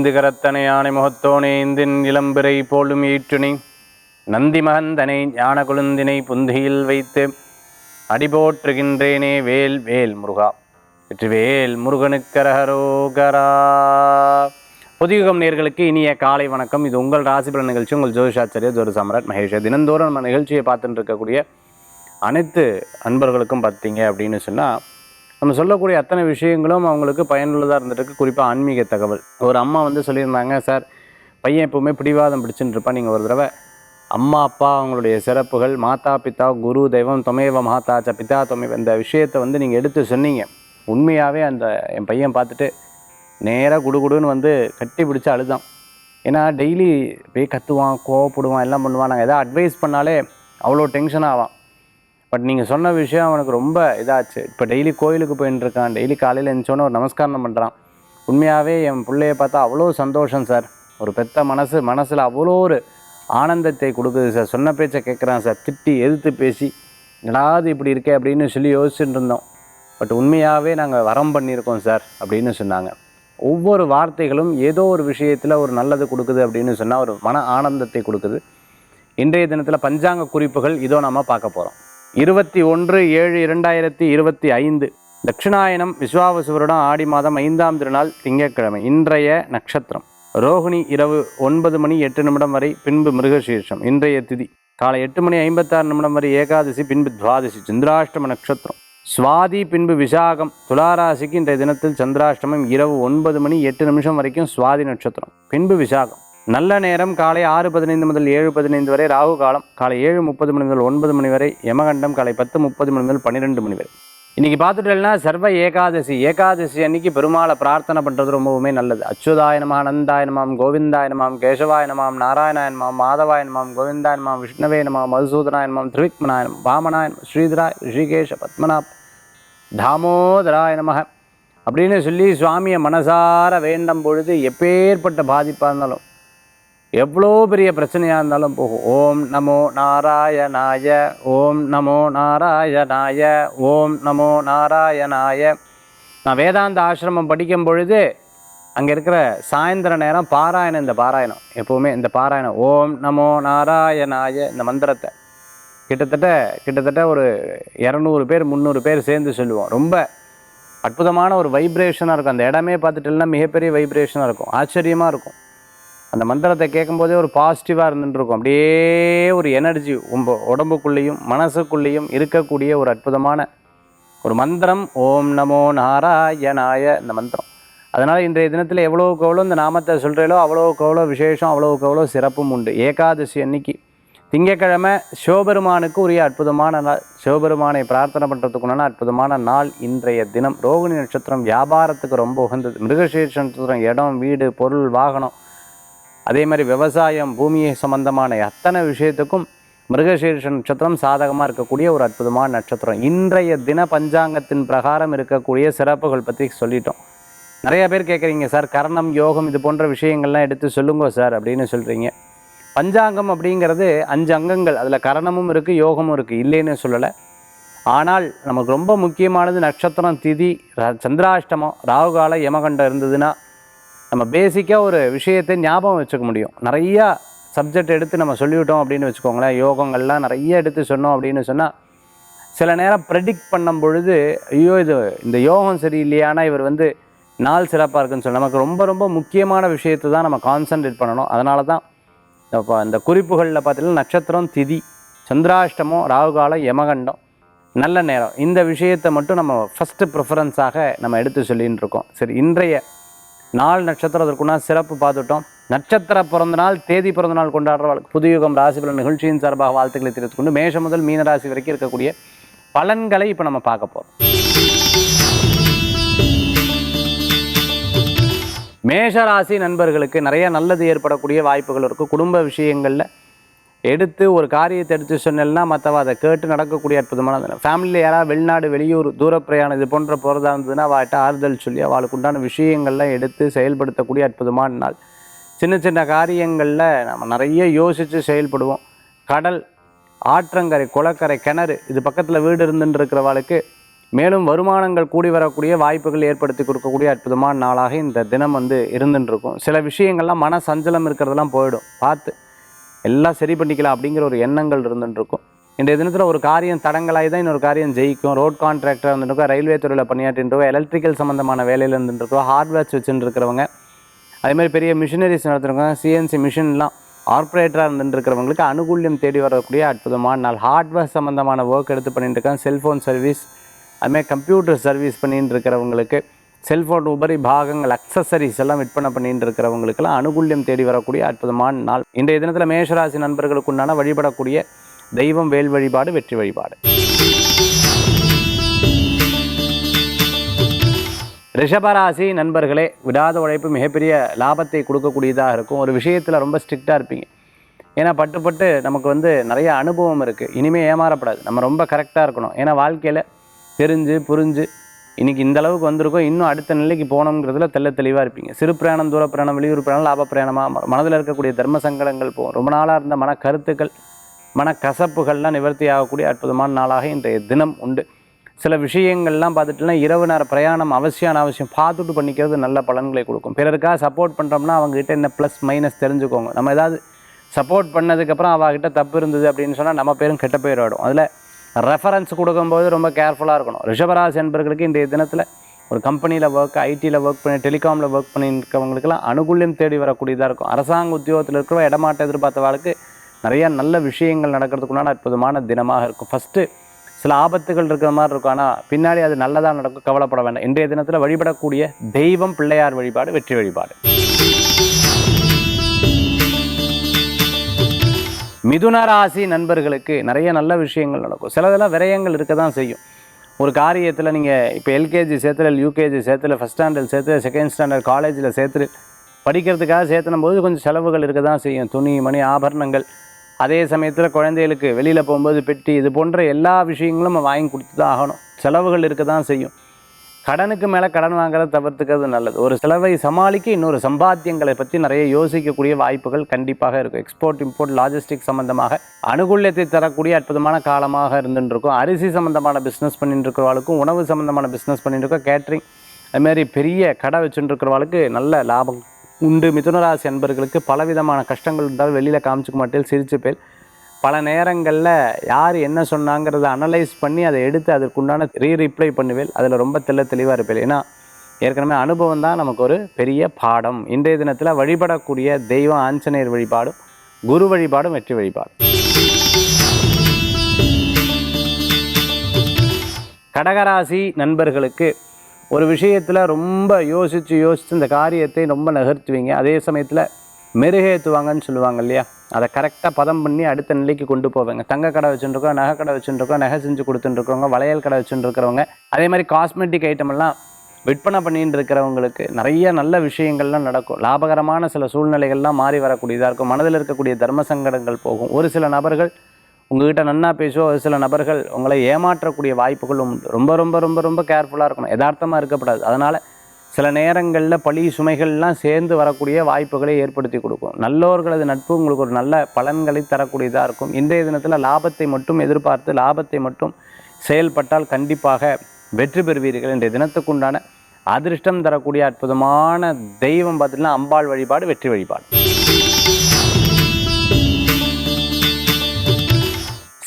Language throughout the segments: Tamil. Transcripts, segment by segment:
ஐந்து கரத்தனை யானை முகத்தோனே இந்தின் இளம்பிறை போலும் ஈற்றுனி நந்தி மகந்தனை ஞான குழுந்தினை புந்தியில் வைத்து அடிபோற்றுகின்றேனே வேல் வேல் முருகா. வெற்றிவேல் முருகனுக்கரகரோகரா புதியுகம் நேர்களுக்கு இனிய காலை வணக்கம். இது உங்கள் ராசிபலன் நிகழ்ச்சி. உங்கள் ஜோதிஷாச்சாரிய ஜோதி சாம்ராட் மகேஷ் தினந்தோறும் நம்ம நிகழ்ச்சியை பார்த்துட்டு இருக்கக்கூடிய அனைத்து அன்பர்களுக்கும் பார்த்தீங்க அப்படின்னு சொன்னால் நம்ம சொல்லக்கூடிய அத்தனை விஷயங்களும் அவங்களுக்கு பயனுள்ளதாக இருந்துட்டு குறிப்பாக ஆன்மீக தகவல். ஒரு அம்மா வந்து சொல்லியிருந்தாங்க சார் பையன் எப்போவுமே பிடிவாதம் பிடிச்சுட்டு இருப்பான். நீங்கள் ஒரு தடவை அம்மா அப்பா அவங்களுடைய சிறப்புகள் மாதா பிதா குரு தெய்வம் தொமேவ மாதா ச பிதா தொமேவ இந்த விஷயத்தை வந்து நீங்கள் எடுத்து சொன்னீங்க. உண்மையாகவே அந்த என் பையன் பார்த்துட்டு நேராக குடுகுடுன்னு வந்து கட்டி பிடிச்சி அழுதான். ஏன்னா டெய்லி போய் கத்துவான் கோவப்படுவான் எல்லாம் பண்ணுவான். நாங்கள் எதாவது அட்வைஸ் பண்ணாலே அவ்வளோ டென்ஷன் ஆவான். பட் நீங்கள் சொன்ன விஷயம் அவனுக்கு ரொம்ப இதாச்சு. இப்போ டெய்லி கோயிலுக்கு போயின்னு இருக்கான் டெய்லி காலையில் எழுந்தோன்னே ஒரு நமஸ்காரம் பண்ணுறான் உண்மையாகவே என் பிள்ளைய பார்த்தா அவ்வளோ சந்தோஷம் சார் ஒரு பெத்த மனசு மனசில் அவ்வளோ ஒரு ஆனந்தத்தை கொடுக்குது சார் சொன்ன பேச்சை கேட்குறான் சார் திட்டி எதிர்த்து பேசி என்னடாது இப்படி இருக்கே? அப்படின்னு சொல்லி யோசிச்சுட்டு இருந்தோம். பட் உண்மையாகவே நாங்கள் வரம் பண்ணியிருக்கோம் சார் அப்படின்னு சொன்னாங்க. ஒவ்வொரு வார்த்தைகளும் ஏதோ ஒரு விஷயத்தில் ஒரு நல்லது கொடுக்குது அப்படின்னு சொன்னால் ஒரு மன ஆனந்தத்தை கொடுக்குது. இன்றைய தினத்தில் பஞ்சாங்க குறிப்புகள் இதோ நம்ம பார்க்க போகிறோம் இருபத்தி ஒன்று ஏழு இரண்டாயிரத்தி இருபத்தி ஐந்து. தட்சிணாயனம் விஸ்வாவசுவருடன் ஆடி மாதம் ஐந்தாம் திருநாள் திங்கட்கிழமை இன்றைய நட்சத்திரம். ரோகிணி இரவு ஒன்பது மணி எட்டு நிமிடம் வரை பின்பு மிருகசீர்ஷம் இன்றைய திதி. காலை எட்டு மணி ஐம்பத்தாறு நிமிடம் வரை ஏகாதசி பின்பு துவாதசி சந்திராஷ்டம நட்சத்திரம். சுவாதி பின்பு விசாகம். துளாராசிக்கு இன்றைய தினத்தில் சந்திராஷ்டமம் இரவு ஒன்பது மணி எட்டு நிமிஷம் வரைக்கும் சுவாதி நட்சத்திரம் பின்பு விசாகம். நல்ல நேரம் காலை ஆறு பதினைந்து முதல் ஏழு பதினைந்து வரை ராகு காலம் காலை ஏழு முப்பது மணி முதல் ஒன்பது மணி வரை யமகண்டம் காலை பத்து முப்பது மணி முதல் பன்னிரெண்டு மணி வரை. இன்னைக்கு பார்த்துட்டேன்னா சர்வ ஏகாதசி ஏகாதசி அன்னைக்கு பெருமாளை பிரார்த்தனை பண்ணுறது ரொம்பவுமே நல்லது. அச்சுதாய அனந்தாயனமாம் கோவிந்தாயனமாம் கேசவாயனமாம் நாராயணாயனமாம் மாதவாயனமாம் கோவிந்தாயனமாம் விஷ்ணவேனமாம் மதுசூதனாயனமாம் நமாம் மாதவாய ஸ்ரீதராய் ரிஷிகேஷ பத்மநாப் தாமோதராய நமக அப்படின்னு சொல்லி சுவாமியை மனசார வேண்டும் பொழுது எப்பேற்பட்ட பாதிப்பாக இருந்தாலும் எவ்வளோ பெரிய பிரச்சனையாக இருந்தாலும் போகும். ஓம் நமோ நாராயணாய ஓம் நமோ நாராயணாய ஓம் நமோ நாராயணாய. நான் வேதாந்த ஆசிரமம் படிக்கும் பொழுது அங்கே இருக்கிற சாயந்தர நேரம் பாராயணம் இந்த பாராயணம். எப்போவுமே இந்த பாராயணம் ஓம் நமோ நாராயணாய இந்த மந்திரத்தை. கிட்டத்தட்ட கிட்டத்தட்ட ஒரு இரநூறு பேர் முந்நூறு பேர் சேர்ந்து சொல்லுவோம். ரொம்ப அற்புதமான ஒரு வைப்ரேஷனாக இருக்கும். அந்த இடமே பார்த்துட்டுனா மிகப்பெரிய வைப்ரேஷனாக இருக்கும். ஆச்சரியமாக இருக்கும். அந்த மந்திரத்தை கேட்கும்போதே ஒரு பாசிட்டிவாக இருந்துருக்கும் அப்படியே ஒரு எனர்ஜி உம்ப உடம்புக்குள்ளேயும் மனசுக்குள்ளேயும் இருக்கக்கூடிய ஒரு அற்புதமான ஒரு மந்திரம். ஓம் நமோ நாராயணாய இந்த மந்திரம். அதனால் இன்றைய தினத்தில் எவ்வளோக்கு எவ்வளோ இந்த நாமத்தை சொல்கிறீங்களோ அவ்வளோக்கு எவ்வளோ விசேஷம் அவ்வளோக்கு எவ்வளோ சிறப்பும் உண்டு. ஏகாதசி அன்னைக்கு. திங்கக்கிழமை சிவபெருமானுக்கு உரிய அற்புதமான நாள் சிவபெருமானை பிரார்த்தனை பண்ணுறதுக்குண்டான அற்புதமான நாள் இன்றைய தினம். ரோகிணி நட்சத்திரம் வியாபாரத்துக்கு ரொம்ப உகந்தது. மிருகசீர்ஷ நட்சத்திரம் இடம் வீடு பொருள் வாகனம் அதே மாதிரி விவசாயம் பூமியை சம்பந்தமான அத்தனை விஷயத்துக்கும் மிருகசீர்ஷ நட்சத்திரம் சாதகமாக இருக்கக்கூடிய ஒரு அற்புதமான நட்சத்திரம். இன்றைய தின பஞ்சாங்கத்தின் பிரகாரம் இருக்கக்கூடிய சிறப்புகள் பற்றி சொல்லிட்டோம். நிறைய பேர் கேட்குறீங்க சார் கரணம் யோகம் இது போன்ற விஷயங்கள்லாம் எடுத்து சொல்லுங்க சார் அப்படின்னு சொல்கிறீங்க பஞ்சாங்கம் அப்படிங்கிறது அஞ்சு அங்கங்கள். அதில் கரணமும் இருக்குது யோகமும் இருக்குது இல்லைன்னு சொல்லலை. ஆனால் நமக்கு ரொம்ப முக்கியமானது நட்சத்திரம் திதி சந்திராஷ்டமம் ராகுகால யமகண்டம் இருந்ததுன்னா நம்ம பேசிக்காக ஒரு விஷயத்தை ஞாபகம் வச்சுக்க முடியும். நிறையா சப்ஜெக்ட் எடுத்து நம்ம சொல்லிவிட்டோம் அப்படின்னு வச்சுக்கோங்களேன். யோகங்கள்லாம் நிறைய எடுத்து சொன்னோம் அப்படின்னு சொன்னால் சில நேரம் ப்ரெடிக்ட் பண்ணும் பொழுது ஐயோ இது இந்த யோகம் சரியில்லையானா இவர் வந்து நாள் சிறப்பாக இருக்குன்னு சொல்லி நமக்கு ரொம்ப ரொம்ப முக்கியமான விஷயத்தை தான் நம்ம கான்சன்ட்ரேட் பண்ணணும். அதனால தான் இப்போ இந்த குறிப்புகளில் பார்த்தீங்கன்னா நட்சத்திரம் திதி சந்திராஷ்டமம் ராகுகாலம் யமகண்டம் நல்ல நேரம். இந்த விஷயத்தை மட்டும் நம்ம ஃபஸ்ட்டு ப்ரிஃபரன்ஸாக நம்ம எடுத்து சொல்லின்னு இருக்கோம். சரி இன்றைய நாள் நட்சத்திரத்திற்குனா சிறப்பு பார்த்துட்டோம். நட்சத்திர பிறந்த நாள் தேதி பிறந்த நாள் கொண்டாடுறவர்களுக்கு புதுயுகம் ராசிபலன் நிகழ்ச்சியின் சார்பாக வாழ்த்துக்களை தெரிவித்துக் கொண்டு மேஷம் முதல் மீன ராசி வரைக்கும் இருக்கக்கூடிய பலன்களை இப்போ நம்ம பார்க்க போகிறோம் மேஷராசி நண்பர்களுக்கு நிறைய நல்லது ஏற்படக்கூடிய வாய்ப்புகள் இருக்கும் குடும்ப விஷயங்களில் எடுத்து ஒரு காரியத்தை எடுத்து சொன்னேன்னா மற்றவ அதை கேட்டு நடக்கக்கூடிய அற்புதமான ஃபேமிலியில் யாராவது வெளிநாடு வெளியூர் தூர பிரயாணம் இது போன்ற போகிறதா இருந்ததுன்னா அவள்கிட்ட ஆறுதல் சொல்லி அவளுக்கு உண்டான விஷயங்கள்லாம் எடுத்து செயல்படுத்தக்கூடிய அற்புதமான நாள். சின்ன சின்ன காரியங்களில் நம்ம நிறைய யோசித்து செயல்படுவோம். கடல் ஆற்றங்கரை குளக்கரை கிணறு இது பக்கத்தில் வீடு இருந்துட்டு இருக்கிறவாளுக்கு மேலும் வருமானங்கள் கூடி வரக்கூடிய வாய்ப்புகள் ஏற்படுத்தி கொடுக்கக்கூடிய அற்புதமான நாளாக இந்த தினம் வந்து இருந்துட்டு இருக்கும். சில விஷயங்கள்லாம் மன சஞ்சலம் இருக்கிறதெல்லாம் போயிடும். பார்த்து எல்லாம் சரி பண்ணிக்கலாம் அப்படிங்கிற ஒரு எண்ணங்கள் இருந்துட்டுருக்கும். இந்த இன்றைய தினத்தில் ஒரு காரியம் தடங்களாகி தான் இன்னொரு காரியம் ஜெயிக்கும். ரோட் கான்ட்ராக்டர் இருந்துருக்கோம் ரயில்வே துறையில் பணியாற்றின்றோம் எலக்ட்ரிக்கல் சம்மந்தமான வேலையில் இருந்துருக்கோம் ஹார்ட்வேர்ஸ் வச்சுருக்கிறவங்க. அதேமாதிரி பெரிய மிஷினரிஸ் நடத்துகிறவங்க சிஎன்சி மிஷின்லாம் ஆப்ரேட்டராக இருந்துருக்கிறவங்களுக்கு அனுகூல்யம் தேடி வரக்கூடிய அற்புதமான நாள். ஹார்ட்வேர் சம்மந்தமான ஒர்க் எடுத்து பண்ணிட்டு இருக்காங்க செல்ஃபோன் சர்வீஸ் அதுமாதிரி கம்ப்யூட்டர் சர்வீஸ் பண்ணிட்டு இருக்கிறவங்களுக்கு செல்ஃபோன் உபரி பாகங்கள் அக்சசரிஸ் எல்லாம் விற்பனை பண்ணிட்டு இருக்கிறவங்களுக்கெல்லாம் அனுகூல்யம் தேடி வரக்கூடிய அற்புதமான நாள். இன்றைய தினத்தில் மேஷராசி நண்பர்களுக்கு உண்டான வழிபடக்கூடிய தெய்வம் வேல் வழிபாடு வெற்றி வழிபாடு. ரிஷபராசி நண்பர்களே விடாத உழைப்பு மிகப்பெரிய லாபத்தை கொடுக்கக்கூடியதாக இருக்கும். ஒரு விஷயத்தில் ரொம்ப ஸ்ட்ரிக்டாக இருப்பீங்க. ஏன்னா பட்டு பட்டு நமக்கு வந்து நிறைய அனுபவம் இருக்குது இனிமேல் ஏமாறப்படாது. நம்ம ரொம்ப கரெக்டாக இருக்கணும். ஏன்னா வாழ்க்கையில் தெரிஞ்சு புரிஞ்சு இன்றைக்கி இந்த அளவுக்கு வந்திருக்கோம் இன்னும் அடுத்த நிலைக்கு போகணுங்கிறதுல தெல்ல தெளிவாக இருப்பீங்க. சிறு பிரயாணம் தூர பிரயாணம் வெளியூர் பிரயாணம் லாப பிரயாணமாக மனதில் இருக்கக்கூடிய தர்ம சங்கடங்கள் போகும் ரொம்ப நாளாக இருந்த மன கருத்துக்கள் மன கசப்புகள்லாம் நிவர்த்தி ஆகக்கூடிய அற்புதமான நாளாக இன்றைய தினம் உண்டு. சில விஷயங்கள்லாம் பார்த்துட்டுனா இரவு நேர பிரயாணம் அவசியம் பார்த்துட்டு பண்ணிக்கிறது நல்ல பலன்களை கொடுக்கும். பிறருக்காக சப்போர்ட் பண்ணுறோம்னா அவங்ககிட்ட என்ன ப்ளஸ் மைனஸ் தெரிஞ்சுக்கோங்க. நம்ம ஏதாவது சப்போர்ட் பண்ணதுக்கப்புறம் அவகிட்ட தப்பு இருந்தது அப்படின்னு சொன்னால் நம்ம பேரும் கெட்ட பேர் ஆகிடும் அதில் ரெஃபரன்ஸ் கொடுக்கும்போது ரொம்ப கேர்ஃபுல்லாக இருக்கணும். ரிஷபராசி என்பர்களுக்கு இன்றைய தினத்தில் ஒரு கம்பெனியில் ஒர்க் ஐடியில் ஒர்க் பண்ணி டெலிகாமில் ஒர்க் பண்ணியிருக்கவங்களுக்கெல்லாம் அனுகூல்யம் தேடி வரக்கூடியதாக இருக்கும். அரசாங்க உத்தியோகத்தில் இருக்கிற இடமாட்ட எதிர்பார்த்தவாளுக்கு நிறையா நல்ல விஷயங்கள் நடக்கிறதுக்குள்ளான அற்புதமான தினமாக இருக்கும். ஃபஸ்ட்டு சில ஆபத்துகள் இருக்கிற மாதிரி இருக்கும். ஆனால் பின்னாடி அது நல்லதாக நடக்கும். கவலைப்பட வேண்டாம். இன்றைய தினத்தில் வழிபடக்கூடிய தெய்வம் பிள்ளையார் வழிபாடு வெற்றி வழிபாடு. மிதுன ராசி நண்பர்களுக்கு நிறைய நல்ல விஷயங்கள் நடக்கும். சிலதெல்லாம் விரயங்கள் இருக்க தான் செய்யும். ஒரு காரியத்தில் நீங்கள் இப்போ எல்கேஜி சேர்த்துல யூகேஜி சேர்த்துல ஃபஸ்ட் ஸ்டாண்டர்ட் சேர்த்து செகண்ட் ஸ்டாண்டர்ட் காலேஜில் சேர்த்து படிக்கிறதுக்காக சேர்த்தன போது கொஞ்சம் செலவுகள் இருக்க தான் செய்யும். துணி மணி ஆபரணங்கள். அதே சமயத்தில் குழந்தைகளுக்கு வெளியில் போகும்போது பெட்டி இது போன்ற எல்லா விஷயங்களும் நம்ம வாங்கி கொடுத்து தான் ஆகணும். செலவுகள் இருக்க தான் செய்யும். கடனுக்கு மேலே கடன் வாங்குறத தவிர்த்துக்கிறது நல்லது. ஒரு செலவை சமாளிக்க இன்னொரு சம்பாத்தியங்களை பற்றி நிறைய யோசிக்கக்கூடிய வாய்ப்புகள் கண்டிப்பாக இருக்கும். எக்ஸ்போர்ட் இம்போர்ட் லாஜிஸ்டிக் சம்மந்தமாக அனுகூல்யத்தை தரக்கூடிய அற்புதமான காலமாக இருந்துருக்கும் அரிசி சம்மந்தமான பிஸ்னஸ் பண்ணிட்டு உணவு சம்மந்தமான பிஸ்னஸ் பண்ணிட்டு இருக்கோம் கேட்ரிங் அதுமாரி பெரிய கடை வச்சுட்டு நல்ல லாபம் உண்டு. மிதுனராசி அன்பர்களுக்கு பலவிதமான கஷ்டங்கள் இருந்தாலும் வெளியில் காமிச்சிக்க மாட்டேன் சிரிச்சு பேர் பல நேரங்களில் யார் என்ன சொன்னாங்கிறத அனலைஸ் பண்ணி அதை எடுத்து அதற்குண்டான ரீ ரிப்ளை பண்ணுவேன் அதில் ரொம்ப தெள்ள தெளிவாக இருப்பேன் ஏன்னா ஏற்கனவே அனுபவம் தான் நமக்கு ஒரு பெரிய பாடம். இன்றைய தினத்தில் வழிபடக்கூடிய தெய்வம் ஆஞ்சநேயர் வழிபாடும் குரு வழிபாடும் வெற்றி வழிபாடு கடகராசி நண்பர்களுக்கு ஒரு விஷயத்தில் ரொம்ப யோசித்து யோசித்து இந்த காரியத்தை ரொம்ப நகர்த்துவீங்க. அதே சமயத்தில் மெருகேற்றுவாங்கன்னு சொல்லுவாங்க இல்லையா? அதை கரெக்டாக பதம் பண்ணி அடுத்த நிலைக்கு கொண்டு போவாங்க. தங்க கடை வச்சுருக்கோம் நகை கடை வச்சுருக்கோம் நகை செஞ்சு கொடுத்துட்டுருக்கவங்க வளையல் கடை வச்சுருக்கிறவங்க. அதே மாதிரி காஸ்மெட்டிக் ஐட்டமெல்லாம் விற்பனை பண்ணிட்டு இருக்கிறவங்களுக்கு நிறைய நல்ல விஷயங்கள்லாம் நடக்கும். லாபகரமான சில சூழ்நிலைகள்லாம் மாறி வரக்கூடியதாக இருக்கும். மனதில் இருக்கக்கூடிய தர்ம சங்கடங்கள் போகும். ஒரு சில நபர்கள் உங்ககிட்ட நன்னா பேசுவோம் ஒரு சில நபர்கள் உங்களை ஏமாற்றக்கூடிய வாய்ப்புகளும் உண்டு ரொம்ப ரொம்ப ரொம்ப ரொம்ப கேர்ஃபுல்லாக இருக்கணும். யதார்த்தமாக இருக்கக்கூடாது அதனால் சில நேரங்களில் பழி சுமைகள்லாம் சேர்ந்து வரக்கூடிய வாய்ப்புகளை ஏற்படுத்தி கொடுக்கும். நல்லோர்களது நட்பு உங்களுக்கு ஒரு நல்ல பலன்களை தரக்கூடியதாக இருக்கும். இன்றைய தினத்தில் லாபத்தை மட்டும் எதிர்பார்த்து லாபத்தை மட்டும் செயல்பட்டால் கண்டிப்பாக வெற்றி பெறுவீர்கள். இன்றைய தினத்துக்குண்டான அதிர்ஷ்டம் தரக்கூடிய அற்புதமான தெய்வம் பார்த்தீங்கன்னா அம்பாள் வழிபாடு வெற்றி வழிபாடு.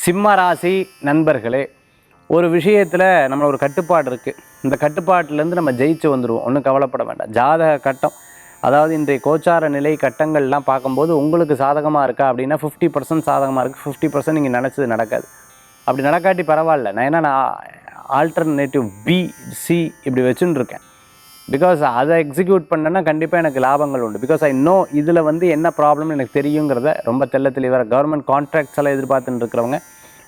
சிம்ம ராசி நண்பர்களே ஒரு விஷயத்தில் நம்ம ஒரு கட்டுப்பாடு இருக்குது இந்த கட்டுப்பாட்டிலேருந்து நம்ம ஜெயிச்சு வந்துடுவோம் ஒன்றும் கவலைப்பட வேண்டாம். ஜாதக கட்டம். அதாவது இன்றைய கோச்சார நிலை கட்டங்கள்லாம் பார்க்கும்போது உங்களுக்கு சாதகமாக இருக்கா அப்படின்னா ஃபிஃப்டி பர்சன்ட் சாதகமாக இருக்குது ஃபிஃப்டி பர்சன்ட் நீங்கள் நினச்சது நடக்காது. அப்படி நடக்காட்டி பரவாயில்ல. நான் ஏன்னா நான் ஆல்டர்னேட்டிவ் பி சி இப்படி வச்சுன்னு இருக்கேன் பிகாஸ் அதை எக்ஸிக்யூட் பண்ணேன்னா கண்டிப்பாக எனக்கு லாபங்கள் உண்டு. பிகாஸ் ஐ நோ இதில் வந்து என்ன ப்ராப்ளம்னு எனக்கு தெரியுங்கிறத ரொம்ப தெல்ல தெளிவாக கவர்மெண்ட் கான்ட்ராக்ட்ஸ் எல்லாம் எதிர்பார்த்துட்டு இருக்கிறவங்க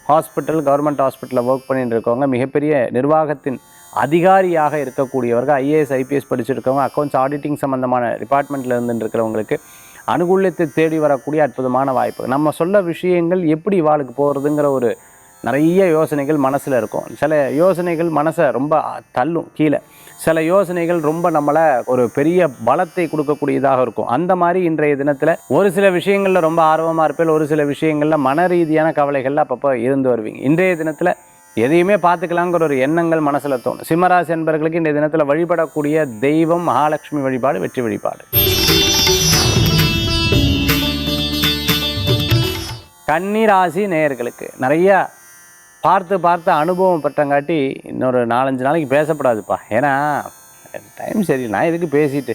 ஹாஸ்பிட்டல் கவர்மெண்ட் ஹாஸ்பிட்டலில் ஒர்க் பண்ணிட்டு இருக்கவங்க மிகப்பெரிய நிர்வாகத்தின் அதிகாரியாக இருக்கக்கூடியவர்கள் ஐஏஎஸ் ஐபிஎஸ் படிச்சிருக்கவங்க அக்கௌண்ட்ஸ் ஆடிட்டிங் சம்மந்தமான டிபார்ட்மெண்ட்டில் இருந்துட்டு இருக்கிறவங்களுக்கு அனுகூல்யத்தை தேடி வரக்கூடிய அற்புதமான வாய்ப்பு நம்ம சொல்ல விஷயங்கள் எப்படி இவாளுக்கு போகிறதுங்கிற ஒரு நிறைய யோசனைகள் மனசில் இருக்கும். சில யோசனைகள் மனசை ரொம்ப தள்ளும் கீழே. சில யோசனைகள் ரொம்ப நம்மளை ஒரு பெரிய பலத்தை கொடுக்கக்கூடியதாக இருக்கும். அந்த மாதிரி இன்றைய தினத்தில் ஒரு சில விஷயங்களில் ரொம்ப ஆர்வமாக இருப்பேன். ஒரு சில விஷயங்களில் மன ரீதியான கவலைகளில் அப்பப்போ இருந்து வருவீங்க. இன்றைய தினத்தில் எதையுமே பார்த்துக்கலாங்கிற ஒரு எண்ணங்கள் மனசில் தோணும். சிம்மராசி என்பவர்களுக்கு இந்த தினத்தில் வழிபடக்கூடிய தெய்வம் மகாலட்சுமி வழிபாடு வெற்றி வழிபாடு. கன்னிராசி நேயர்களுக்கு நிறையா பார்த்து பார்த்து அனுபவம் பட்டங்காட்டி இன்னொரு நாலஞ்சு நாளைக்கு பேசப்படாதுப்பா. ஏன்னா டைம் சரி நான் எதுக்கு பேசிட்டு?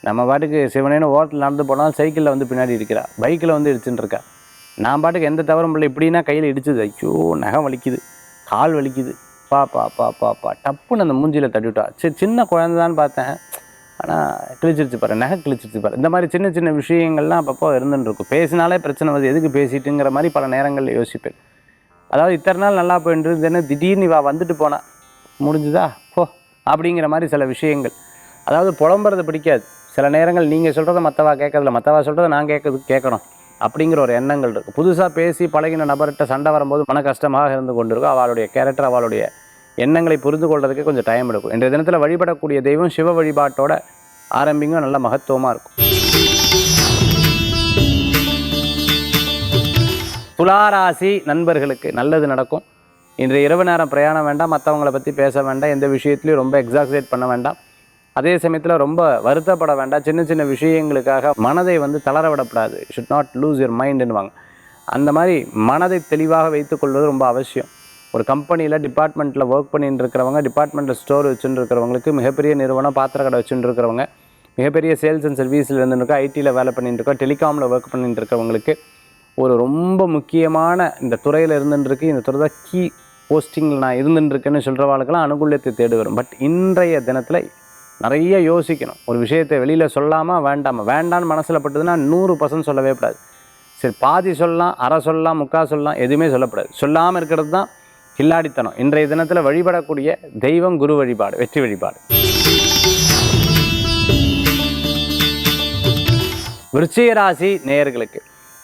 நம்ம பாட்டுக்கு சிவனேன்னு ஓரத்தில் நடந்து போனாலும் சைக்கிளில் வந்து பின்னாடி இருக்கிறா. பைக்கில் வந்து இடிச்சுட்டுருக்கா நான் பாட்டுக்கு எந்த தவறும் இல்லை இப்படின்னா கையில் இடிச்சுது. ஐயோ நகம் வலிக்குது. கால் வலிக்குது. பா பா பா பா பா. டப்புன்னு அந்த மூஞ்சியில் தட்டிவிட்டா. சரி சின்ன குழந்தைதான் பார்த்தேன். ஆனால் கிழிச்சிருச்சு பாரு. நகை கிழிச்சிருச்சு பாரு. இந்த மாதிரி சின்ன சின்ன விஷயங்கள்லாம் அப்பப்போ இருந்துட்டு இருக்கும். பேசினாலே பிரச்சனை வருது. எதுக்கு பேசிட்டுங்கிற மாதிரி பல நேரங்களில் யோசிப்பேன். அதாவது இத்தனை நாள் நல்லா போயிட்டு இருந்தேன்னு திடீர்னு இவா வந்துட்டு போனா. முடிஞ்சுதா? போ அப்படிங்கிற மாதிரி சில விஷயங்கள். அதாவது புலம்புறது பிடிக்காது. சில நேரங்கள் நீங்கள் சொல்கிறத மற்றவா கேட்கறதில்ல. மற்றவா சொல்கிறத நான் கேட்கறது கேட்கணும் அப்படிங்கிற ஒரு எண்ணங்கள் இருக்குது புதுசாக பேசி பழகின நபர்கிட்ட சண்டை வரும்போது மன கஷ்டமாக இருந்து கொண்டிருக்கும். அவளுடைய கேரக்டர் அவளுடைய எண்ணங்களை புரிந்து கொள்றதுக்கு கொஞ்சம் டைம் எடுக்கும். இன்றைய தினத்தில் வழிபடக்கூடிய தெய்வம் சிவ வழிபாட்டோட ஆரம்பிங்க. நல்ல மகத்துவமாக இருக்கும். துளாராசி நண்பர்களுக்கு நல்லது நடக்கும். இன்றைய இரவு நேரம் பிரயாணம் வேண்டாம். மற்றவங்கள பற்றி பேச வேண்டாம். எந்த விஷயத்துலையும் ரொம்ப எக்ஸாக்ரேட் பண்ண வேண்டாம். அதே சமயத்தில் ரொம்ப வருத்தப்பட வேண்டாம். சின்ன சின்ன விஷயங்களுக்காக மனதை வந்து தளர விடக்கூடாது. ஷுட் நாட் லூஸ் யுவர் மைண்டுன்னுவாங்க அந்த மாதிரி மனதை தெளிவாக வைத்துக்கொள்வது ரொம்ப அவசியம். ஒரு கம்பெனியில் டிபார்ட்மெண்ட்டில் ஒர்க் பண்ணிட்டு இருக்கிறவங்க டிபார்ட்மெண்ட்டில் ஸ்டோர் வச்சுட்டு இருக்கிறவங்களுக்கு மிகப்பெரிய நிறுவனம் பாத்திர கடை வச்சுட்டு இருக்கிறவங்க மிகப்பெரிய சேல்ஸ் அண்ட் சர்வீஸில் இருந்துருக்கோம் ஐடியில் வேலை பண்ணிட்டு இருக்கோம் டெலிகாமில் ஒர்க் பண்ணிட்டு இருக்கிறவங்களுக்கு ஒரு ரொம்ப முக்கியமான இந்த துறையில் இருந்துருக்கு இந்த துறை தான் கீ போஸ்டிங்கில் நான் இருந்துருக்கேன்னு சொல்கிறவாளுக்கெல்லாம் அனுகூலியத்தை தேடி வரும். பட் இன்றைய தினத்தில் நிறைய யோசிக்கணும். ஒரு விஷயத்தை வெளியில் சொல்லாமல் வேண்டாமா. வேண்டான்னு மனசில் பட்டதுன்னா நூறு பர்சன்ட் சொல்லவே கூடாது. சரி பாதி சொல்லலாம் அரை சொல்லலாம் முக்கால் சொல்லலாம் எதுவுமே சொல்லக்கூடாது. சொல்லாமல் இருக்கிறது தான் கில்லாடித்தனம். இன்றைய தினத்தில் வழிபடக்கூடிய தெய்வம் குரு வழிபாடு வெற்றி வழிபாடு. விருச்சிக ராசி நேயர்களுக்கு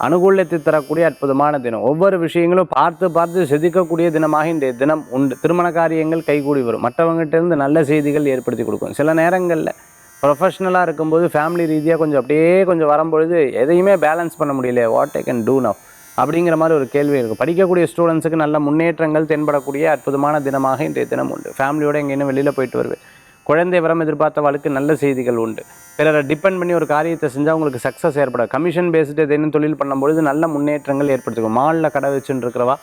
அனுகூலத்தை தரக்கூடிய அற்புதமான தினம். ஒவ்வொரு விஷயங்களும் பார்த்து பார்த்து செதுக்கக்கூடிய தினமாக இன்றைய தினம் உண்டு. திருமண காரியங்கள் கைகூடி வரும். மற்றவங்ககிட்ட இருந்து நல்ல செய்திகள் ஏற்படுத்தி கொடுக்கும். சில நேரங்களில் ப்ரொஃபஷ்னலாக இருக்கும்போது ஃபேமிலி ரீதியாக கொஞ்சம் அப்படியே கொஞ்சம் வரும்பொழுது எதையுமே பேலன்ஸ் பண்ண முடியல what I can do now அப்படிங்கிற மாதிரி ஒரு கேள்வி இருக்கும். படிக்கக்கூடிய ஸ்டூடெண்ட்ஸுக்கு நல்ல முன்னேற்றங்கள் தென்படக்கூடிய அற்புதமான தினமாக இன்றைய தினம் உண்டு. ஃபேமிலியோடு எங்கேயும் வெளியில் போயிட்டு வருவேன். குழந்தை வரம் எதிர்பார்த்தவளுக்கு நல்ல செய்திகள் உண்டு. பிறரை டிபெண்ட் பண்ணி ஒரு காரியத்தை செஞ்சால் உங்களுக்கு சக்ஸஸ் ஏற்படும் கமிஷன் பேஸ்டு எதுன்னு தொழில் பண்ணும்பொழுது நல்ல முன்னேற்றங்கள் ஏற்படுத்திக்கும். மாலில் கடை வச்சுட்டு இருக்கிறவா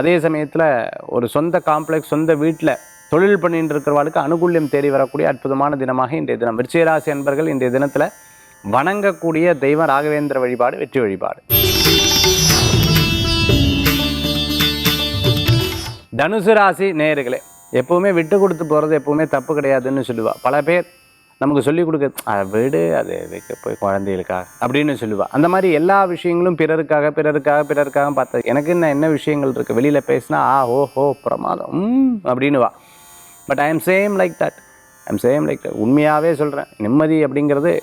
அதே சமயத்தில் ஒரு சொந்த காம்ப்ளெக்ஸ் சொந்த வீட்டில் தொழில் பண்ணிட்டு இருக்கிறவாளுக்கு அனுகூல்யம் தேடி வரக்கூடிய அற்புதமான தினமாக இன்றைய தினம். விருச்சிகராசி அன்பர்கள் இன்றைய தினத்தில் வணங்கக்கூடிய தெய்வ ராகவேந்திர வழிபாடு வெற்றி வழிபாடு. தனுசு ராசி நேயர்களே எப்போவுமே விட்டு கொடுத்து போகிறது எப்போவுமே தப்பு கிடையாதுன்னு சொல்லுவாள் பல பேர் நமக்கு சொல்லிக் கொடுக்க அதை விடு அது வைக்க போய் குழந்தைகளுக்காக அப்படின்னு சொல்லுவாள் அந்த மாதிரி எல்லா விஷயங்களும் பிறருக்காக பிறருக்காக பிறருக்காக பார்த்தது எனக்கு என்ன என்ன விஷயங்கள் இருக்குது வெளியில் பேசினா ஆ ஓ ஹோ பிரமாதம் ம் அப்படின்னு வா but I am same like that I same like that உண்மையாகவே சொல்கிறேன் நிம்மதி அப்படிங்கிறது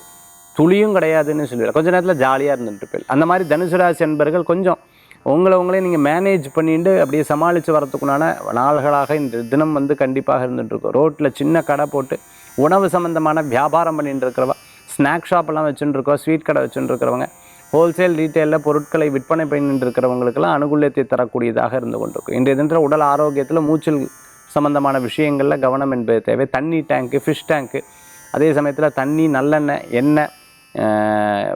துளியும் கிடையாதுன்னு சொல்லுவேன் கொஞ்ச நேரத்தில் ஜாலியாக இருந்துட்டு இருப்பேன் அந்த மாதிரி தனுசு ராசி என்பர்கள் கொஞ்சம் உங்களை உங்களே நீங்கள் மேனேஜ் பண்ணிட்டு அப்படியே சமாளித்து வரத்துக்குண்டான நாள்களாக இந்த தினம் வந்து கண்டிப்பாக இருந்துகிட்ருக்கோம் ரோட்டில் சின்ன கடை போட்டு உணவு சம்மந்தமான வியாபாரம் பண்ணிட்டு இருக்கிறவா ஸ்நாக் ஷாப்லாம் வச்சுட்டுருக்கோம் ஸ்வீட் கடை வச்சுட்டுருக்கிறவங்க ஹோல்சேல் ரீட்டெயிலில் பொருட்களை விற்பனை பண்ணிட்டு இருக்கிறவங்களுக்கெல்லாம் அனுகூலியத்தை தரக்கூடியதாக இருந்து கொண்டிருக்கும் இன்றைய தினத்தில் உடல் ஆரோக்கியத்தில் மூச்சல் சம்மந்தமான விஷயங்களில் கவனம் என்பது தேவை. தண்ணி டேங்க்கு ஃபிஷ் டேங்க்கு அதே சமயத்தில் தண்ணி நல்லெண்ணெய் எண்ணெய்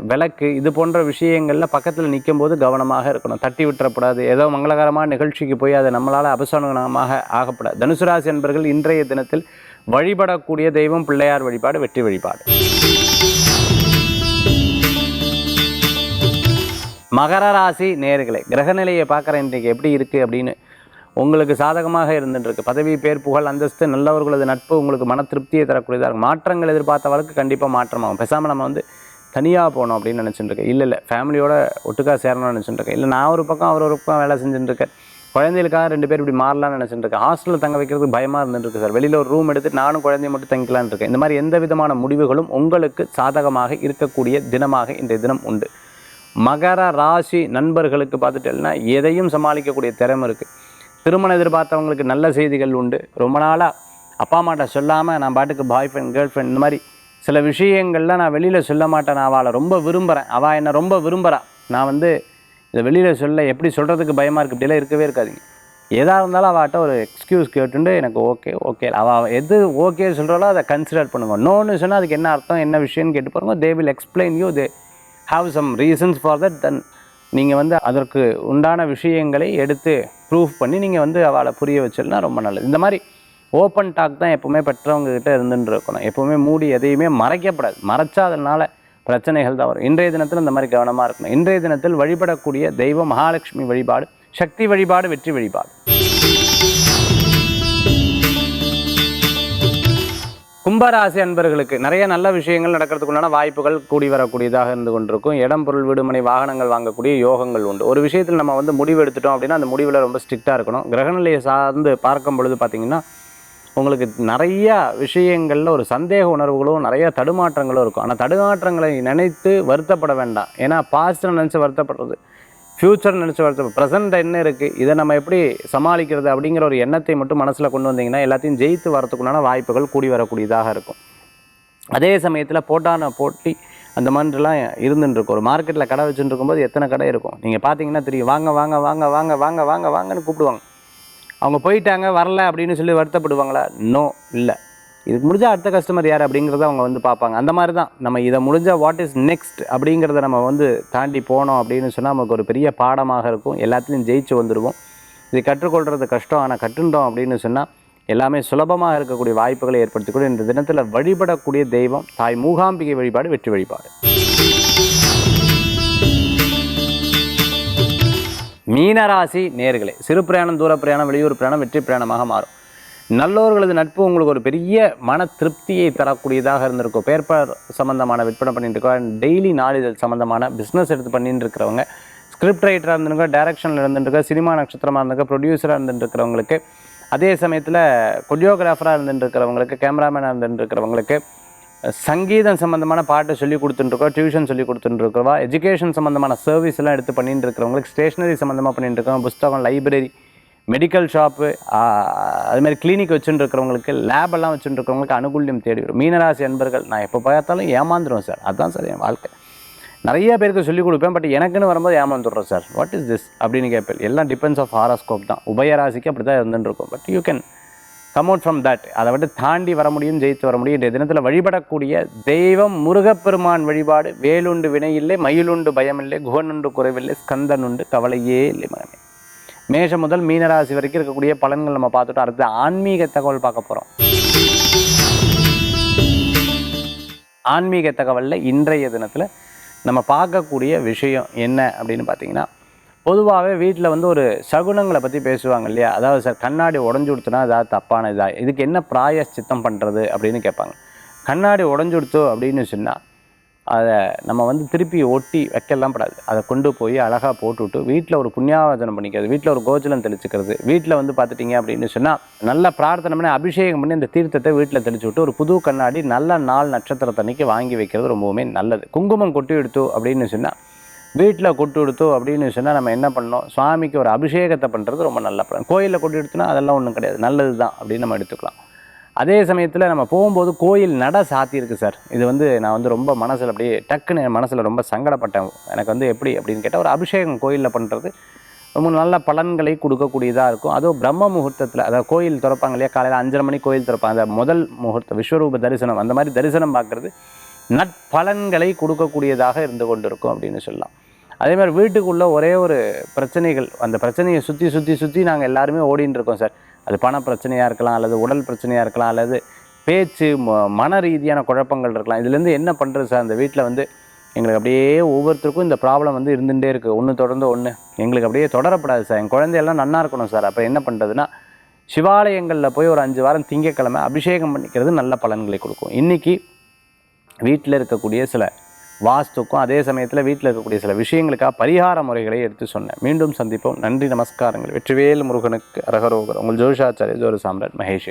விளக்கு இது போன்ற விஷயங்களில் பக்கத்தில் நிற்கும்போது கவனமாக இருக்கணும். தட்டி விட்டுறக்கூடாது. ஏதோ மங்களகரமான நிகழ்ச்சிக்கு போய் அதை நம்மளால் அபசனமாக ஆகப்படாது தனுசு ராசி என்பர்கள் இன்றைய தினத்தில் வழிபடக்கூடிய தெய்வம் பிள்ளையார் வழிபாடு வெற்றி வழிபாடு. மகர ராசி நேர்களை கிரகநிலையை பார்க்குற இன்றைக்கு எப்படி இருக்குது அப்படின்னு உங்களுக்கு சாதகமாக இருந்துட்டுருக்கு. பதவி பேர் புகழ் அந்தஸ்து நல்லவர்களது நட்பு உங்களுக்கு மன திருப்தியை தரக்கூடியதாக இருக்கும். மாற்றங்கள் எதிர்பார்த்தவளுக்கு கண்டிப்பாக மாற்றமாகும். பேசாமல் நம்ம வந்து தனியாக போகணும் அப்படின்னு நினச்சிட்டு இருக்கேன் இல்லை இல்லை. ஃபேமிலியோட ஒட்டுக்காக சேரணும்னு நினச்சிட்டு இருக்கேன் இல்லை நான் ஒரு பக்கம் அவர் ஒரு பக்கம் வேலை செஞ்சுட்டு இருக்கேன் குழந்தைகளுக்காக ரெண்டு பேர் இப்படி மாறலாம்னு நினச்சிட்டு இருக்கேன் ஹாஸ்டலில் தங்க வைக்கிறதுக்கு பயமாக இருந்துருக்கு சார் வெளியில் ஒரு ரூம் எடுத்து நானும் குழந்தைய மட்டும் தங்கிக்கலான் இருக்கேன் இந்த மாதிரி எந்த விதமான முடிவுகளும் உங்களுக்கு சாதகமாக இருக்கக்கூடிய தினமாக இன்றைய தினம் உண்டு. மகர ராசி நண்பர்களுக்கு பார்த்துட்டேன்னா எதையும் சமாளிக்கக்கூடிய திறமை இருக்குது திருமணம் எதிர்பார்த்தவங்களுக்கு நல்ல செய்திகள் உண்டு. ரொம்ப நாளாக அப்பா அம்மாட்ட சொல்லாமல் நான் பாட்டுக்கு பாய் ஃப்ரெண்ட் கேர்ள் ஃப்ரெண்ட் இந்த மாதிரி சில விஷயங்கள்லாம் நான் வெளியில் சொல்ல மாட்டேன் நான் அவளை ரொம்ப விரும்புகிறேன் அவள் என்னை ரொம்ப விரும்புகிறா நான் வந்து இதை வெளியில் சொல்ல எப்படி சொல்கிறதுக்கு பயமாக இருக்குது இப்படிலாம் இருக்கவே இருக்காதிங்க. எதாக இருந்தாலும் அவட்ட ஒரு எக்ஸ்கியூஸ் கேட்டுண்டு எனக்கு ஓகே ஓகே அவள் எது ஓகே சொல்கிறாலோ அதை கன்சிடர் பண்ணுங்க. நோன்னு சொன்னால் அதுக்கு என்ன அர்த்தம் என்ன விஷயம்னு கேட்டு பாருங்க. They will explain you they have some reasons for that then நீங்கள் வந்து அதற்கு உண்டான விஷயங்களை எடுத்து ப்ரூஃப் பண்ணி நீங்கள் வந்து அவளை புரிய வச்சிருந்தா ரொம்ப நல்லது. இந்த மாதிரி ஓப்பன் டாக் தான் எப்போவுமே பெற்றவங்க கிட்ட இருந்துட்டு இருக்கணும். எப்போவுமே மூடி எதையுமே மறைக்கப்படாது. மறைச்சாதனால பிரச்சனைகள் தான் வரும். இன்றைய தினத்தில் இந்த மாதிரி கவனமாக இருக்கணும். இன்றைய தினத்தில் வழிபடக்கூடிய தெய்வம் மகாலட்சுமி வழிபாடு சக்தி வழிபாடு வெற்றி வழிபாடு. கும்பராசி அன்பர்களுக்கு நிறைய நல்ல விஷயங்கள் நடக்கிறதுக்குள்ளான வாய்ப்புகள் கூடி வரக்கூடியதாக இருந்து கொண்டிருக்கும். இடம் பொருள் வீடுமனை வாகனங்கள் வாங்கக்கூடிய யோகங்கள் உண்டு. ஒரு விஷயத்தில் நம்ம வந்து முடிவு எடுத்துட்டோம் அப்படின்னா அந்த முடிவில் ரொம்ப ஸ்ட்ரிக்டாக இருக்கணும். கிரகநிலையை சார்ந்து பார்க்கும் பொழுது பார்த்தீங்கன்னா உங்களுக்கு நிறையா விஷயங்களில் ஒரு சந்தேக உணர்வுகளும் நிறையா தடுமாற்றங்களும் இருக்கும். ஆனால் தடுமாற்றங்களை நினைத்து வருத்தப்பட வேண்டாம். ஏன்னா பாஸ்ட்டில் நினச்சி வருத்தப்படுறது ஃப்யூச்சர் நினச்சி வருத்தம் ப்ரெசண்ட் என்ன இருக்குது இதை நம்ம எப்படி சமாளிக்கிறது அப்படிங்கிற ஒரு எண்ணத்தை மட்டும் மனசில் கொண்டு வந்தீங்கன்னா எல்லாத்தையும் ஜெயித்து வரத்துக்குண்டான வாய்ப்புகள் கூடி வரக்கூடியதாக இருக்கும். அதே சமயத்தில் போட்டான போட்டி அந்த மாதிரிலாம் இருந்துட்டு இருக்கும். ஒரு மார்க்கெட்டில் கடை வச்சுட்டு இருக்கும்போது எத்தனை கடை இருக்கும்? நீங்கள் பார்த்தீங்கன்னா தெரியும். வாங்க வாங்க வாங்க வாங்க வாங்க வாங்க வாங்கன்னு கூப்பிடுவாங்க. அவங்க போயிட்டாங்க வரல அப்படின்னு சொல்லி வருத்தப்படுவாங்களா? நோ இல்லை. இதுக்கு முடிஞ்சால் அடுத்த கஸ்டமர் யார் அப்படிங்கிறத அவங்க வந்து பார்ப்பாங்க. அந்த மாதிரி தான் நம்ம இதை முடிஞ்சால் வாட் இஸ் நெக்ஸ்ட் அப்படிங்கிறத நம்ம வந்து தாண்டி போனோம் அப்படின்னு சொன்னால் நமக்கு ஒரு பெரிய பாடமாக இருக்கும். எல்லாத்துலேயும் ஜெயிச்சு வந்துடுவோம் இது கற்றுக்கொள்கிறது கஷ்டம். ஆனால் கற்றுண்டோம் அப்படின்னு சொன்னால் எல்லாமே சுலபமாக இருக்கக்கூடிய வாய்ப்புகளை ஏற்படுத்திக்கூட இந்த தினத்தில் வழிபடக்கூடிய தெய்வம் தாய் மூகாம்பிகை வழிபாடு வெற்றி வழிபாடு. மீனராசி நேர்களே சிறு பிரயாணம் தூர பிரயாணம் வெளியூர் பிரயாணம் வெற்றி பிரயாணமாக மாறும். நல்லோர்களது நட்பு உங்களுக்கு ஒரு பெரிய மன திருப்தியை தரக்கூடியதாக இருந்திருக்கும். பேப்பர் சம்மந்தமான விற்பனை பண்ணிட்டு இருக்கோம். டெய்லி நாளிதழ் சம்மந்தமான பிஸ்னஸ் எடுத்து பண்ணிட்டு இருக்கிறவங்க ஸ்கிரிப்ட் ரைட்டராக இருந்துருக்க டேரக்ஷனில் இருந்துருக்க சினிமா நட்சத்திரமாக இருந்திருக்க ப்ரொடியூசராக இருந்துட்டு இருக்கிறவங்களுக்கு அதே சமயத்தில் கொரியோகிராஃபராக இருந்துட்டு இருக்கிறவங்களுக்கு கேமராமேனாக இருந்துட்டு இருக்கிறவங்களுக்கு சங்கீதம் சம்மந்தமான பாட்டு சொல்லி கொடுத்துட்டுருக்கோம் டியூஷன் சொல்லி கொடுத்துட்டுருக்கோம் எஜுகேஷன் சம்மந்தமான சர்வீஸ்லாம் எடுத்து பண்ணிட்டு இருக்கிறவங்களுக்கு ஸ்டேஷனரி சம்மந்தமாக பண்ணிட்டு இருக்கோம் புஸ்தகம் லைப்ரரி மெடிக்கல் ஷாப்பு அதுமாதிரி கிளினிக் வச்சுட்டு இருக்கிறவங்களுக்கு லேப் எல்லாம் வச்சுட்டு இருக்கிறவங்களுக்கு அனுகூல்யம் தேடி வரும். மீனராசி அன்பர்கள் நான் எப்போ பார்த்தாலும் ஏமாந்துடும் சார். அதுதான் சார் என் வாழ்க்கை. நிறைய பேருக்கு சொல்லிக் கொடுப்பேன் பட் எனக்குன்னு வரும்போது ஏமாந்துடுறோம் சார். வாட் இஸ் திஸ் அப்படின்னு கேட்பேன். எல்லாம் டிபெண்ட்ஸ் ஆஃப் ஹாரோஸ்கோப் தான். உபயராசிக்கு அப்படி தான் இருந்துட்டு இருக்கும் but you can come out from that அதை விட்டு தாண்டி வர முடியும் ஜெயித்து வர முடியும். இன்றைய தினத்தில் வழிபடக்கூடிய தெய்வம் முருகப்பெருமான் வழிபாடு வேலுண்டு வினையில்லை மயிலுண்டு பயமில்லை குகனுண்டு குறைவில்லை ஸ்கந்தனுண்டு கவலையே இல்லை மகனே. மேஷம் முதல் மீனராசி வரைக்கும் இருக்கக்கூடிய பலன்கள் நம்ம பார்த்துட்டோம் அடுத்து ஆன்மீக தகவல் பார்க்க போகிறோம் ஆன்மீக தகவலில் இன்றைய தினத்தில் நம்ம பார்க்கக்கூடிய விஷயம் என்ன அப்படின்னு பார்த்தீங்கன்னா பொதுவாகவே வீட்டில் வந்து ஒரு சகுனங்களை பற்றி பேசுவாங்க இல்லையா? அதாவது சார் கண்ணாடி உடஞ்சி கொடுத்துனா அதாவது தப்பான இதாக இதுக்கு என்ன பிராயச்சித்தம் பண்ணுறது அப்படின்னு கேட்பாங்க. கண்ணாடி உடஞ்சி கொடுத்தோ அப்படின்னு சொன்னால் அதை நம்ம வந்து திருப்பி ஒட்டி வைக்கலாம் படாது. அதை கொண்டு போய் அழகாக போட்டுவிட்டு வீட்டில் ஒரு புண்ணியாவதனம் பண்ணிக்கிறது வீட்டில் ஒரு கோச்சலம் தெளிச்சுக்கிறது வீட்டில் வந்து பார்த்துட்டிங்க அப்படின்னு சொன்னால் நல்ல பிரார்த்தனை பண்ணி அபிஷேகம் பண்ணி அந்த தீர்த்தத்தை வீட்டில் தெளிச்சு விட்டு ஒரு புது கண்ணாடி நல்ல நாள் நட்சத்திரத்தன்னைக்கு வாங்கி வைக்கிறது ரொம்பவுமே நல்லது. குங்குமம் கொட்டி எடுத்தோ அப்படின்னு சொன்னால் வீட்டில் கொட்டு எடுத்தோ அப்படின்னு சொன்னால் நம்ம என்ன பண்ணோம் சுவாமிக்கு ஒரு அபிஷேகத்தை பண்ணுறது ரொம்ப நல்ல பலன். கோயிலில் கொட்டி எடுத்தோன்னா அதெல்லாம் ஒன்றும் கிடையாது. நல்லது தான் அப்படின்னு நம்ம எடுத்துக்கலாம். அதே சமயத்தில் நம்ம போகும்போது கோயில் நட சாத்தியிருக்கு சார். இது வந்து நான் வந்து ரொம்ப மனசில் அப்படியே டக்குன்னு என் மனசில் ரொம்ப சங்கடப்பட்டேன். எனக்கு வந்து எப்படி அப்படின்னு கேட்டால் ஒரு அபிஷேகம் கோயிலில் பண்ணுறது ரொம்ப நல்ல பலன்களை கொடுக்கக்கூடியதாக இருக்கும். அதுவும் பிரம்ம முகூர்த்தத்தில் அதாவது கோயில் திறப்பாங்க இல்லையா? காலையில் அஞ்சரை மணி கோயில் திறப்பாங்க. அந்த முதல் முகூர்த்தம் விஸ்வரூப தரிசனம் அந்த மாதிரி தரிசனம் பார்க்குறது நட்பலன்களை கொடுக்கக்கூடியதாக இருந்து கொண்டிருக்கும் அப்படின்னு சொல்லலாம். அதே மாதிரி வீட்டுக்குள்ளே ஒரே ஒரு பிரச்சனைகள் அந்த பிரச்சனையை சுற்றி சுற்றி சுற்றி நாங்கள் எல்லாருமே ஓடின்னு இருக்கோம் சார். அது பண பிரச்சனையாக இருக்கலாம் அல்லது உடல் பிரச்சனையாக இருக்கலாம் அல்லது பேச்சு ம- மன ரீதியான குழப்பங்கள் இருக்கலாம். இதுலேருந்து என்ன பண்ணுறது சார்? அந்த வீட்டில் வந்து எங்களுக்கு அப்படியே ஒவ்வொருத்தருக்கும் இந்த ப்ராப்ளம் வந்து இருந்துகிட்டே இருக்குது ஒன்று தொடர்ந்து ஒன்று எங்களுக்கு அப்படியே தொடரப்படாது சார். என் குழந்தையெல்லாம் நல்லா இருக்கணும் சார். அப்போ என்ன பண்ணுறதுன்னா சிவாலயங்களில் போய் ஒரு அஞ்சு வாரம் திங்கக்கிழமை அபிஷேகம் பண்ணிக்கிறது நல்ல பலன்களை கொடுக்கும். இன்றைக்கி வீட்டில் இருக்கக்கூடிய சில வாஸ்துக்கும் அதே சமயத்தில் வீட்டில் இருக்கக்கூடிய சில விஷயங்களுக்காக பரிகார முறைகளை எடுத்து சொன்னேன். மீண்டும் சந்திப்போம். நன்றி நமஸ்காரங்கள். வெற்றிவேல் முருகனுக்கு அரகரோகர் உங்கள் ஜோஷாச்சாரிய ஜோரு சாம்ராட் மகேஷ்.